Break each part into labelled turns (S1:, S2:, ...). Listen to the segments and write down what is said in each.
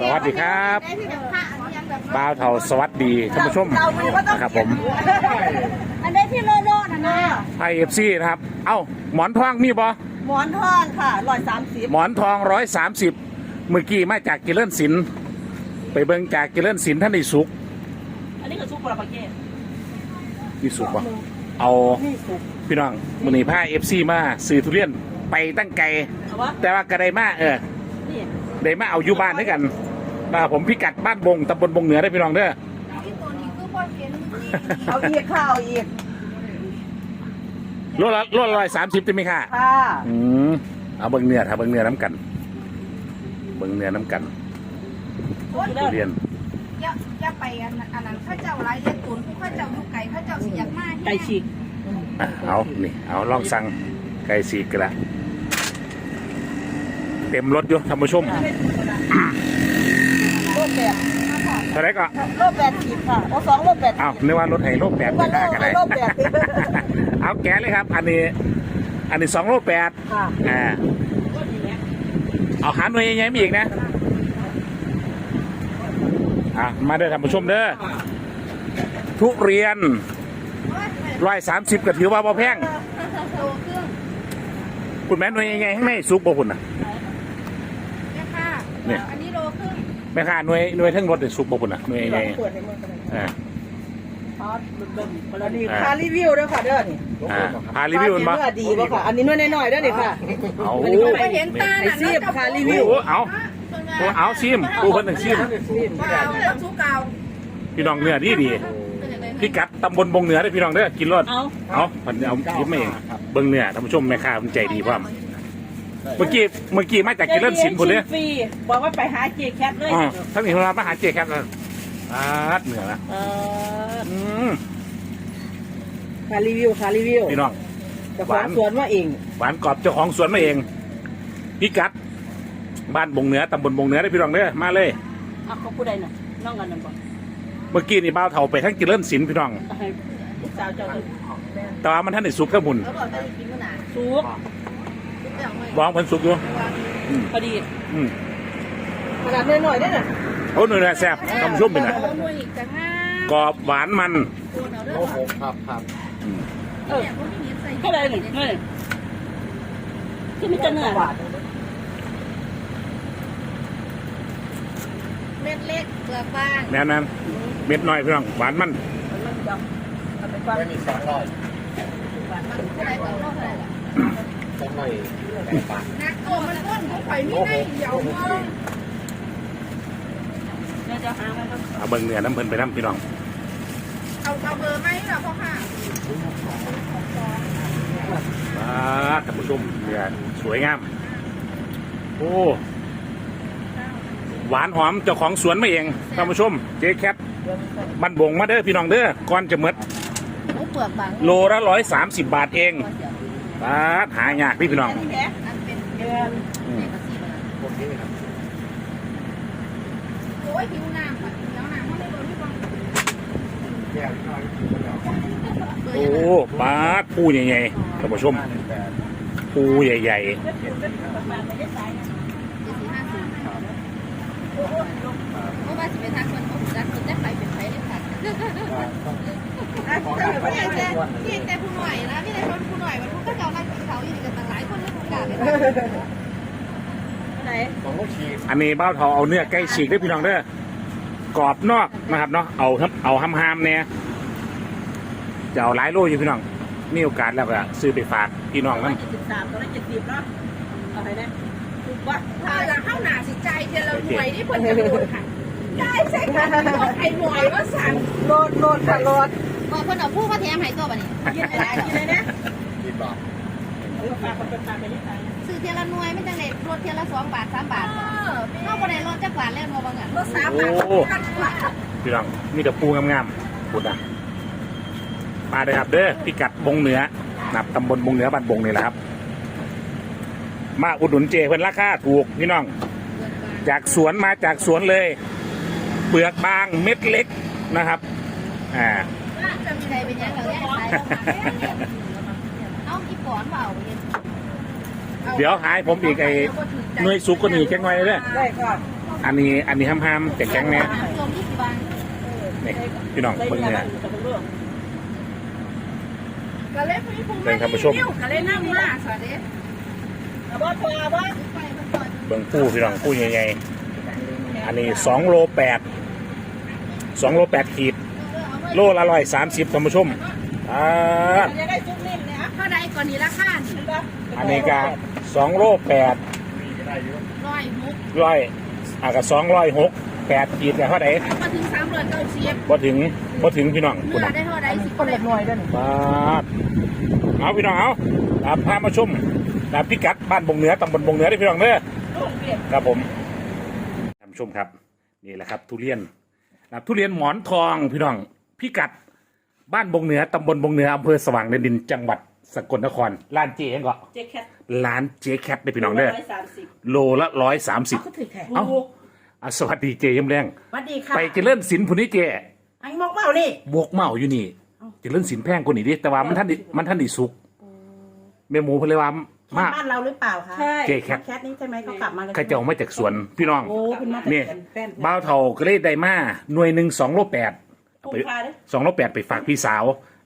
S1: สวัสดีครับบ่าวเทาสวัสดีท่านผู้ชมนะครับผม
S2: อันนี้ที่โลโลนะนะ
S1: ไอเอฟซีนะครับ เอ้าหมอนทองมีบ่
S2: หมอนทองค่ะร้อยสามสิบ
S1: หมอนทองร้อยสามสิบเมื่อกี้มาจากกิเลนสินไปเบิ่งจากกิเลนสินท่านได้สุก
S2: อันนี้คือซุปปลาปาเก้
S1: มีสุกบ่เอา
S2: นี่ซุป
S1: พี่น้องมื้อนี้พาเอฟซีมาซื้อทุเรียนไปตั้งไกล
S2: เอาวะ
S1: แต่ว่าก็ได้มาเออ
S2: นี่
S1: ได้มาเอาอยู่บ้านด้วยกัน นะครับผมพิกัดบ้านบงตำบลบงเหนือได้อพี่น้องเด้อ
S2: เอาอีกค่ะเอาอีก
S1: รถละรถร้อยสามสิบจะมีค่ะ
S2: ค่ะ
S1: อืมเอาเบิ้งเนื้อถ้าเบิ้งเนื้อน้ำกัน เบิ้งเนื้อน้ำกันทุเรียน
S3: อย่าอย่าไปอันนั้นอันนั้นเข้าเจ้าไรเลี้ยงตุนผู้เข้าเจ้าอยู่ไก่เข้าเจ้าสิอยากมา
S2: ไก่ฉีก
S1: อะเอานี่เอาลองสั่งไก่สีกระเต็มรถอยู่ท่านผู้ชม
S2: โล แปด
S1: เท่าไหรก็
S2: โลแปดขีดค่ะโอ้สองโลแปด
S1: เอานึกว่ารถไฮโลแปดไม่ได้กันเลย
S2: โลแปด
S1: เอาแกะเลยครับ อันนี้ อันนี้สองโลแปด
S2: ค่ะ
S1: อ่าเอาหาหน่วยใหญ่ๆมาอีกนะอะมาเด้อท่านผู้ชมเด้อทุเรียนร้อยสามสิบก็ถือว่าบ่แพง
S3: โลครึ่ง
S1: คุณแม่หน่วยใหญ่ๆข้างในซุกบ่คุณนะ
S3: แม่ค่ะ
S1: เนี่ย
S3: อันนี้โลครึ่ง
S1: แม่ค้าหน่วยหน่วยเทั้งรถเนี่ยซุกบ่คุณนะหน่วยใหญ่
S2: เปิดให้มึงกันเลย
S1: ๆอ่า
S2: พาแล้วนี่พารีวิวด้วยค่ะเด้อนี่
S1: อ่าพารีวิวมันบ่
S2: เนื้อดีบ่ค่ะ อันนี้น้อยน้อยๆเด้อนี่ค่ะ
S1: เอา
S3: ไปเห็นตา
S2: ไอซีบพารีวิว
S1: โอ้เอาโอ้เอาซิมปูเพิ่นหนึ่งซิม
S3: เปล่าเรื่องสูเก่า
S1: พี่น้องเนื้อดีดี
S3: เป็นยังไง
S1: พี่กัดตำบลบงเหนือได้อพี่น้องเด้อกินรส
S2: เอา
S1: เอาพันเอาคลิปมาเองเบิ่งเนื้อท่านผู้ชมแม่ค้ามันใจดีพร้อม เมื่อกี้เมื่อกี้มาจากกินเล่นสินพุ่นเด้อ
S2: ฟรีบอกว่าไปหาเจแคทเลย
S1: อ๋อทั้งนี้เรามาหาเจ๊ครับเลยอาดเหนือนะ
S2: เออ
S1: อืม
S2: พารีวิวพารีวิว
S1: พี่น้อง
S2: เจ้าของสวนว่าเอง
S1: หวานกรอบเจ้าของสวนมาเองพี่กัด บ้านบงเหนือตำบลบงเหนือได้อพี่น้องเด้อมาเลย
S2: อะเขาพูดได้น่ะน้องกันนั่นบอก
S1: เมื่อกี้นี่บ้าวเถาไปทั้งกินเล่นสินพี่น้อง
S2: ให้ลูกสาวเจ้าดู
S1: แต่ว่ามันท่านได้สุกข้ามุน
S3: เขาบอกจะกินขนาด
S2: ซุป
S3: ทุกอย่างไม่
S1: วางเพันสุกอยู่
S2: พอดี
S1: อืม
S2: ขนาดน้อยๆได้น่ะ
S1: โอ้หน่วยแซ่บท่านผู้ชมเป็นไง
S3: โอ้หน่วยอีกจะห้าก
S1: รอบหวานมัน
S3: โอนเอาเด้อ
S4: โอ้โหครับครับ
S1: อืม
S2: เออ
S3: เนี่ยพวกนี้ใส่
S2: เท่าไหร่หนึ่งเท่าไหร่ที่มันจะเนื้อ
S3: เม็ดเล็กเปลือกบาง
S1: แม่นั้นเม็ดน้อยพี่น้องหวานมัน
S4: ไม่มีสองร้อย
S3: เท่าไหร่ต่อโลเท่าไหร่ล่ะ
S4: สองร้อยบาท
S3: นักโตมันก้นของข่อยมีได้เดียวมอง
S2: เดี๋ยวจะหามาครับ
S1: เอาเบิ่งเนื้อน้ำเพิ่นไปน้ำพี่น้อง
S3: เอาเอาเบอร์ไหมล่ะพ่อค่ะ
S1: อ่าท่านผู้ชมเนื้อสวยงาม โอ้ หวานหอมเจ้าของสวนมาเองท่านผู้ชม เจ๊แคทบันบงมาเด้อพี่น้องเด้อก่อนจะหมด
S3: โอ้เปลือกบาง
S1: โลละร้อยสามสิบบาทเองบาทหายากพี่พี่น้อง
S3: อันเป็น
S2: เดือ น
S1: อืม
S4: พวกนี้ครับ
S3: โอ้ยหิวน้ำค่ะหิวน้ำเขาไม่โดนที่ฟัง
S4: แก้วน้อย
S1: โอ้บาทปูใหญ่ๆท่านผู้ชม
S4: ห้าหนึ่งแปด
S1: ปูใหญ่
S3: เพราะว่าสิเป็นทางคนของรักคนได้ไปเป็นไปได้ค่ะ
S4: ของ
S3: แต่
S4: การ
S3: ไม่ใช่แต่พี่แต่ผู้หน่อยนะพี่แต่คนผู้หน่อยมันผู้ก็จะเอาไล่เขาอยู่กันต่างหลายคนเรื่องของการเลย
S2: ไหน
S4: ของลูกชีพ
S1: ๆอันนี้บ้าวทอเอาเนื้อไก่ฉีกได้อพี่น้องเด้อกรอบนอกนะครับเนาะเอาครับเอาห้ามๆเนี่ยจะเอาหลายโลอยู่พี่น้องมีโอกาสแล้วก็ซื้อไปฝากพี่น้อง
S2: ร้อ
S1: นั่
S2: ย
S1: น
S2: เจ็ดสิบสามตัวละเจ็ดสิบเนาะเอาไปได้ถูกปะ
S3: ถ้าเราเข้าหนาสิใจเจเราหน่วยนี่เพิ่นจะโดนค่ะได้ใช่ค่ะไอ้หน่วยว่าสั่ง
S2: โหลดโหลดค่ะโหลด
S3: บอกเพิ่นเอาผู้มาแถมให้ตัวบัดนี้
S2: กินอะไรกินอะไรนะ
S4: กี่บาท
S2: เออฝาก
S3: ซื้อเทียละหน่วยไม่จังเลยรถเทียละสองบาทสามบาทเข้าบ่ได้รถจักบาทแล้วบ่บางอะรถสามบาท
S1: พี่น้องมีแต่ปูงามๆพูดนะมาเลยครับเด้อพิกัดบงเหนือนะครับตำบลบงเหนือบ้านบงนี่แหละครับ มาอุดหนุนเจเพิ่นราคาถูกพี่น้อง จากสวนมาจากสวนเลย เปลือกบางเม็ดเล็กนะครับ อ่า
S3: จะมีใครเป็นยังเราแยกสายเอาอีปอนเปล่า
S1: เดี๋ยวหายผมอีกไอ้หน่วยสุกก็หนีแค่ไงเลย
S2: ได้ค่ะ
S1: ออันนี้อันนี้ห้ามห้ามๆแข็งๆเนี่ย
S3: น้ำรวมยี่สิบบาท
S1: นี่พี่น้องเบิ่งเนี่ย
S3: ก็เลยพี่ภูมิ
S1: เดินครับผู้ชม
S3: ก็เลยนั่งมาสวัสดี
S2: เอาบ่ตัวเอาบ่
S3: ไปมันก่อน
S1: เบิ่งผู้พี่น้องผู้ใหญ่ๆอันนี้สองโลแปดสองโลแปดขีด โลละร้อยสามสิบท่านผู้ชมอ่า
S3: ท่าใดก่อนนี้ราคานี่
S1: อันนี้ก็สองโลแปด
S3: ร้อยมุก
S1: ร้อยอะก็สองร้อยหกแปดขีดแต่เท่าไหร่
S3: มาถึงสามร้อยเก้าสิบ
S1: บ่ถึงบ่ถึงพี่น้อง
S3: เนื้
S1: คุณ
S3: อ
S1: น่ะ
S3: ได้เท่าใดสิบ
S2: คนเล็กหน่อยด้วย
S1: บาดเอาพี่น้องเอาตามพามาชมตามพิกัดบ้านบงเหนือตำบลบงเหนือได้พี่น้องเด้อครับผมท่านผู้ชมครับนี่แหละครับทุเรียนนะครับทุเรียนหมอนทองพี่น้องพิกัดบ้านบงเหนือตำบลบงเหนืออำเภอสว่างแดนดินจังหวัด สกลนครร้านเจ๊เองก็
S2: เจ๊แคท
S1: ร้านเจ๊แคทได้พี่น้องเด้อ
S2: ร้อยสามสิบ
S1: โลละร้อยสามสิบ
S2: ก็ถือแขก
S1: เอ้าอะสวัสดีเจยมแรง
S2: สวัสดีค่ะ
S1: ไปเจริญศิลป์ผู้นี้เจ
S2: ไอ้มอกเมานี่
S1: บวกเมาอยู่นี่เจริญศิลป์แพงกว่านี้ดิแต่ว่ามันท่านดิมันท่านไดิสุกแม่หมูเพนเลยว่ามา
S2: บ้านเราหรือเปล่าคะ
S3: ใช่
S1: เจ๊แคท
S2: แคทนี่ใช่ไหมเขากลับมาเลย
S1: ข้าเจ้ามาจากสวนพี่น้อง
S2: โอ้คุณมาจาก
S1: นี่
S2: แฟน
S1: บ้าวเท่าก็เลยได้มาหน่วยหนึ่งสองโลแปดเอาไป
S2: คุ้มค่าเด้อ
S1: สองโลแปดไปฝากพี่สาว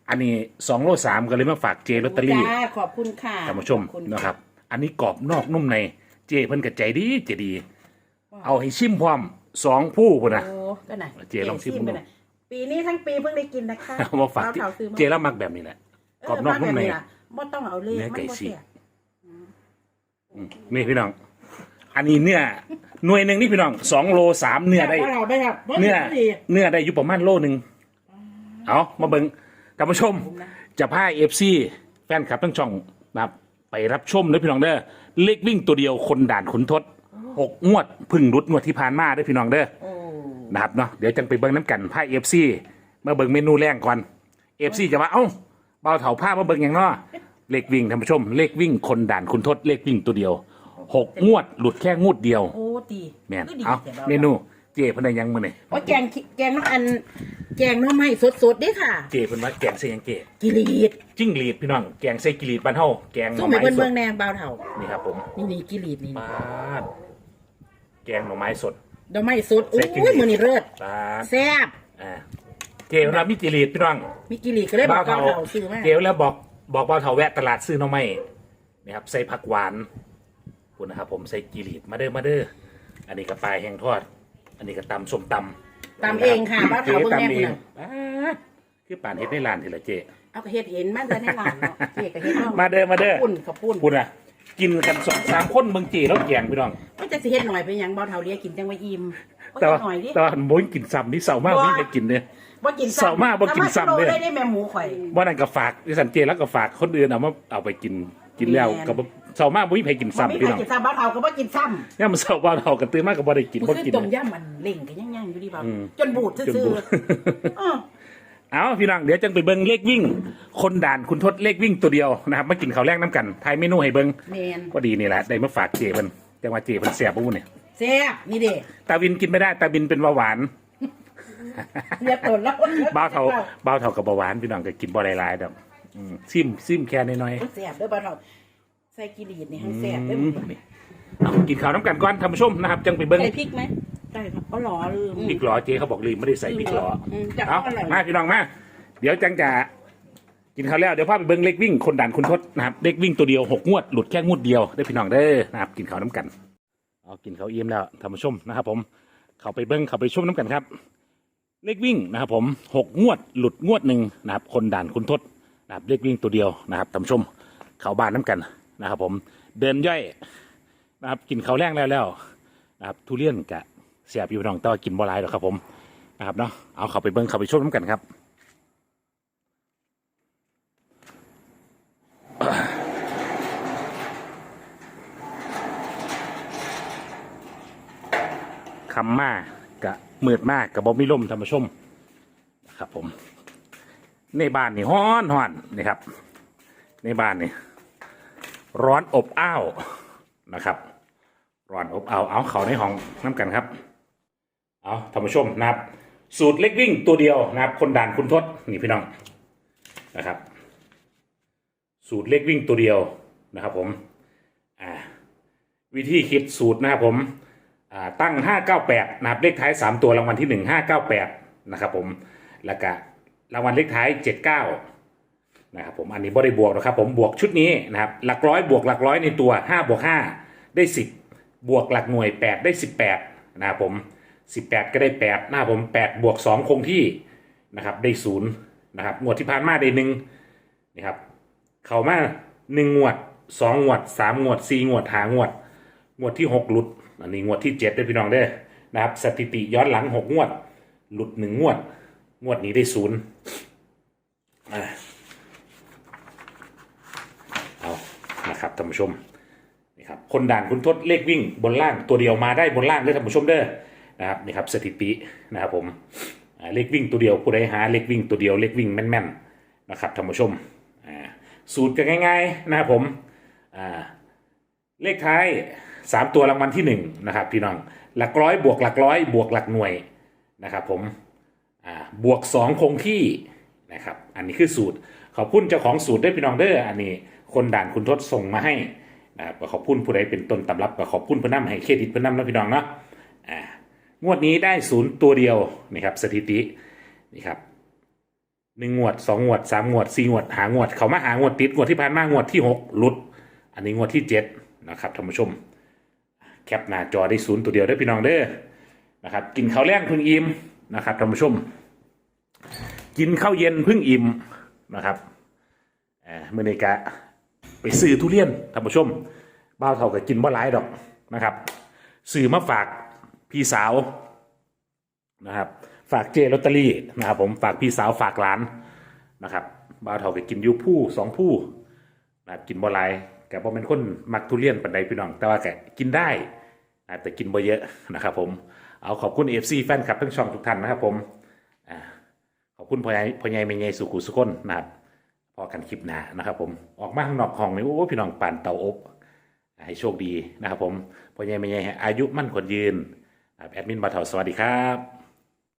S1: อันนี้สองโลสามก็เลยมาฝากเจลอตเตอรี่
S2: จ้าขอบคุณค่ะ
S1: ท่านผู้ชม
S2: ขอณ
S1: นะครับ อันนี้กรอบนอกนุ่มในเจเพิ่นกับใจดีใจดี เอาให้ชิมพร้อมสองผู้พุ่นนะ
S2: โอ้ก็ไหน
S1: เจ๊ลองชิมดู
S2: ไปไหนปีนี้ทั้งปีเพิ่งได้กินนะคะ
S1: เอามาฝาก
S2: เอซื้อมา
S1: เจแล้วมักแบบนี้แหละกรอบนอกนุ่มใน
S2: เแบบบ่ต้องเอาเลย
S1: เนื้อไก่
S2: มันบ่
S1: ฉีก
S2: แซ่บ
S1: อืมนี่พี่น้อง อันนี้เนื้อหน่วยหนึ่งนี่พี่น้องสองโลสามเนื้อได้
S2: บ่เอาได้ครับบ่
S1: เนื้อ
S2: ดี
S1: เนื้อได้อยู่ประมาณโลหนึ่งเอามาเบิง ท่านผู้ชมจะพาเอฟซีแฟนคลับทั้งช่องนะครับไปรับชมเลยพี่น้องเด้อเล็กวิ่งตัวเดียวคนด่านขุนทดหกงวดพึ่งรุดงวดที่ผ่านมาเด้อพี่น้องเด้อ
S2: โอ้
S1: นะครับเนาะเดี๋ยวจังไปเบิ้งน้ำกันผ้าเอฟซีมาเบิ้งเมนูแรงก่อนเอฟซีจะว่าเอ้าเบาเถาผ้ามาเบิ้งอย่างเนาะเลขวิ่งท่านผู้ชม เลขวิ่งคนด่านคุณทศเลขวิ่งตัวเดียวหกงวดหลุดแค่งวดเดียว
S2: โอ้ตี
S1: แม่น
S2: คือดี
S1: เอา
S2: แต่รา
S1: เมนูเจเพิ่นได้ยังมื้อนี่
S2: โอ้แกงแกงน้ำอัน แกงหน้ำไม้สดๆเด้ค่ะ
S1: เจเพิ่นว่าแกงใส่หยังเจ
S2: กิรีด
S1: จิ้งหรีดพี่น้องแกงใส่กิรีดบ้านเฮาแกงหน่
S2: สู้
S1: อ
S2: ไป
S1: ไม้
S2: เบิ่ง
S1: ส
S2: เบิ่
S1: ด
S2: งแนงเบาเท่า
S1: นี่ครับผม
S2: นี่นี่กิรีดนี่
S1: ปาดแกงหน่อไม้สด
S2: ดอกไม้สดโอ้
S1: ใส่กิรี
S2: ย
S1: ด
S2: มื้อนี้เลิศ
S1: ปาด
S2: แซ่บ
S1: อ่าเจเพิ่นว่ามีกิรีดพี่น้อง
S2: มีกิรีดก็เลยบอกเบาเท่าซื้อมา
S1: เดี๋ยวแล้วบอกบอกเบาเถาแวะตลาดซื้อหน้องไม้นะครับใส่ผักหวานคุณนะครับผมใส่กีรีดมาเด้อมาเด้ออันนี้ก็ปลาแห้งทอด อันนี้ก็ตำส้มตำ
S2: ตำเองค่ะเบา
S1: เจ๊
S2: เท่าเบิ่งแนง
S1: ตำเอ
S2: พุ่น
S1: ง
S2: น่ะ
S1: ป๊าดคือป่านเฮ็ดได้ลานทีละเจ
S2: เอาก็เฮ็ดเห็นมันจะในร้านเนาะเจ๊ก็เฮ็ดเนาะ
S1: มาเด้อมาเด้อ
S2: ปุ่นกับปุ่น
S1: คุณอะกินกันสองสามคนเมืองเจแล้วแกงพี่น้อง
S2: มันจะสิเฮ็ดหน่อยเป็นหยังเบาเท่าเลียกินจังว่าอิ่มบ่
S1: แต่ว่า
S2: หน่อยดิ
S1: แต่ว่าบ่กินซ้ำนี่เศร้ามากไม่ได้กินเนี่ย
S2: บ่กิน
S1: เศร้ามากบ่กินซ้ำเด้อ
S2: เด้ได้แม่หมูข่อย
S1: ว่านั่นก็ฝากดิสันเจแล้วก็ฝากคนอื่นเอามาเอาไปกินกินแล้ว
S2: แม่น
S1: ก็บ่ เศร้ามากบ่มีใครกิน
S2: บ่มี
S1: ซ้ำ
S2: ใค
S1: พี่
S2: ร
S1: น้อง
S2: กินซ้ำเบาเท่าก็บ่กินซ้ำ
S1: ย่ามมันเศร้าว่าเราก็ตื่นมากก็บ่ได้กิน
S2: มัน
S1: บ่
S2: คือ
S1: กิน
S2: ต้มยำมันเล่งกันย่างๆอยู่ดีเบา
S1: อืม
S2: จนบูด
S1: จน
S2: ซื่อ
S1: บูด
S2: ๆอ้อ
S1: เอาพี่น้องเดี๋ยวจังไปเบิ้งเลขวิ่ง คนด่านคุณทศเลขวิ่งตัวเดียวนะครับมากินข้าวแรกน้ำกันทายเมนูให้เบิ้ง
S2: แมน
S1: ก็ดีนี่แหละได้มาฝากเจเพิ่นจังว่าเจเพิ่นแซ่บปุ๊เนี่ย
S2: แซ่บนี่เด้
S1: ตาวินกินไม่ได้ตาวินเป็นเบาหวาน
S2: เรียบตนแล้ว
S1: เบาเท่าเบาเท่ากับเบาหวานพี่น้องก็กินบ่หลายๆดอกอืมซิมซิมแค่น้อย
S2: แซ่บเด้อบ่าวเฒ่า ใส่กิรีดนี่ให้
S1: ๆ
S2: แซ่บเด้อ
S1: อืมนี่เอากินข้าวน้ำกันก่อนท่านผู้ชมนะครับ จังไปเบิ้ง
S2: ใส่พริกไหมใส่ครับก็หล่อลืม
S1: พริกหลอเจเขาบอกลืมไม่ได้ใส่พริกหลอ
S2: มจะ
S1: เอา
S2: อร่อย
S1: มาพี่น้องมาเดี๋ยวจังจะกินข้าวแล้วเดี๋ยวพาไปเบิ้งเลขวิ่งคนด่านคุณทศนะครับเลขวิ่งตัวเดียวหกงวดหลุดแค่งวดเดียวได้อพี่น้องเด้อนะครับ กินข้าวน้ำกันเอากินข้าวเอี่ยมแล้วท่านผู้ชมนะครับ ผมเข้าไปเบิ้งเข้าไปชมน้ำกันครับ เลขวิ่งนะครับ ผมหกงวดหลุดงวดหนึ่งนะครับ คนด่านคุณทศนะครับเลขวิ่งตัวเดียวนะครับท่านผู้ชมเข้าบ้านน้ำกัน นะครับผมเดินย่อยนะครับกินข้าวแรงแล้วแล้วนะครับทุเรียนกะเสียบอยู่พี่น้องแต่ว่ากินบ่หลายหรอกครับผมนะครับเนาะเอาเข้าไปเบิ้งเข้าไปชมน้ำกันครับคำมากกะมืดมากกับบอมีลมธรรมชมนะครับผม ในบ้านนี่ฮ้อนฮ้อนนี่ครับ ในบ้านนี่ ร้อนอบอ้าวนะครับ ร้อนอบอ้าวเอาเขาในห้องน้ำกันครับ เอาธรรมชมนะครับ สูตรเล็กวิ่งตัวเดียวนะครับ คนด่านคุณทศนี่พี่น้องนะครับ สูตรเล็กวิ่งตัวเดียวนะครับ ผมอ่าวิธีคิดสูตรนะครับผมอ่าตั้ง 598นะครับเลขท้าย 3 ตัวรางวัลที่ 1 598นะครับผมแล้วก็รางวัลเลขท้าย 79 นะครับผมอันนี้ไม่ได้บวกนะครับผมบวกชุดนี้นะครับหลักร้อยบวกหลักร้อยในตัว5บวก5ได้ 10 บวกหลักหน่วย 8 ได้ 18นะครับผม 18 ก็ได้8นะครับผม 8 บวก 2 คงที่นะครับได้0นะครับงวดที่ผ่านมาได้1นะครับเข้ามา1งวด 2 งวด 3 งวด 4 งวดหางวด งวดที่ 6 หลุด อันนี้งวดที่ 7 ได้พี่น้องได้นะครับสถิติย้อนหลัง 6 งวด หลุด 1 งวด งวดนี้ได้0 ผู้ชมนี่ครับคนด่านคุณทศเลขวิ่งบนล่างตัวเดียวมาได้บนล่างด้วยท่านผู้ชมเด้อนะครับนี่ครับสถิตินะครับผมเลขวิ่งตัวเดียวผู้ใดหาเลขวิ่งตัวเดียวเลขวิ่งแม่นๆนะครับท่านผู้ชมสูตรกันง่ายๆนะครับผมเลขท้าย 3 ตัวรางวัลที่1นะครับพี่น้องหลักร้อยบวกหลักร้อยบวกหลักหน่วยนะครับผมบวก 2 คงที่นะครับอันนี้คือสูตรขอบคุณเจ้าของสูตรด้วยพี่น้องเด้ออันนี้ คนด่านคุณทศส่งมาให้นะครับก็ขอบคุณผู้ใดเป็นต้นตำรับก็ขอบคุณเพื่อนนำให้เครดิตเพื่อนนำนะพี่น้องเนาะอ่างวดนี้ได้ศูนย์ตัวเดียวนี่ครับสถิตินี่ครับหนึ่งงวดสองงวดสามงวดสี่งวดหางวด เขามาหางวดติดงวดที่ผ่านมางวดที่หกลุด อันนี้งวดที่เจ็ดนะครับท่านผู้ชม แคปหน้าจอได้ศูนย์ตัวเดียวได้พี่น้องเด้อนะครับ กินข้าวแรงเพึ่งอิ่มนะครับท่านผู้ชม กินข้าวเย็นเพึ่งอิ่มนะครับอ่าเมื่อในกะ ไปซื้อทุเรียนท่านผู้ชมบ้าเท่ากับกินบ่หลายดอกนะครับซื้อมาฝากพี่สาวนะครับ ฝากเจลอตเตอรี่นะครับ ผมฝากพี่สาวฝากหลานนะครับบ้าเท่ากับกินยูผู้สองผู้นะครับกินบ่หลายแกบ่เป็นคนมักทุเรียนปันใดพี่น้อง แต่ว่าแกกินได้นะแต่กินบ่เยอะนะครับ ผมเอาขอบคุณเอฟซีแฟนคลับทั้งช่องทุกท่านนะครับ ผมขอบคุณพ่อใหญ่พ่อใหญ่แม่ใหญ่สุขุสุคนนะครับ พอกันคลิปหน้านะครับผมออกมาข้างนอกห้องนี่โอ้พี่น้องปั่นเตาอบ ให้โชคดีนะครับผมพ่อใหญ่แม่ใหญ่อายุมั่นคนยืนแอดมินบาเทาสวัสดีครับ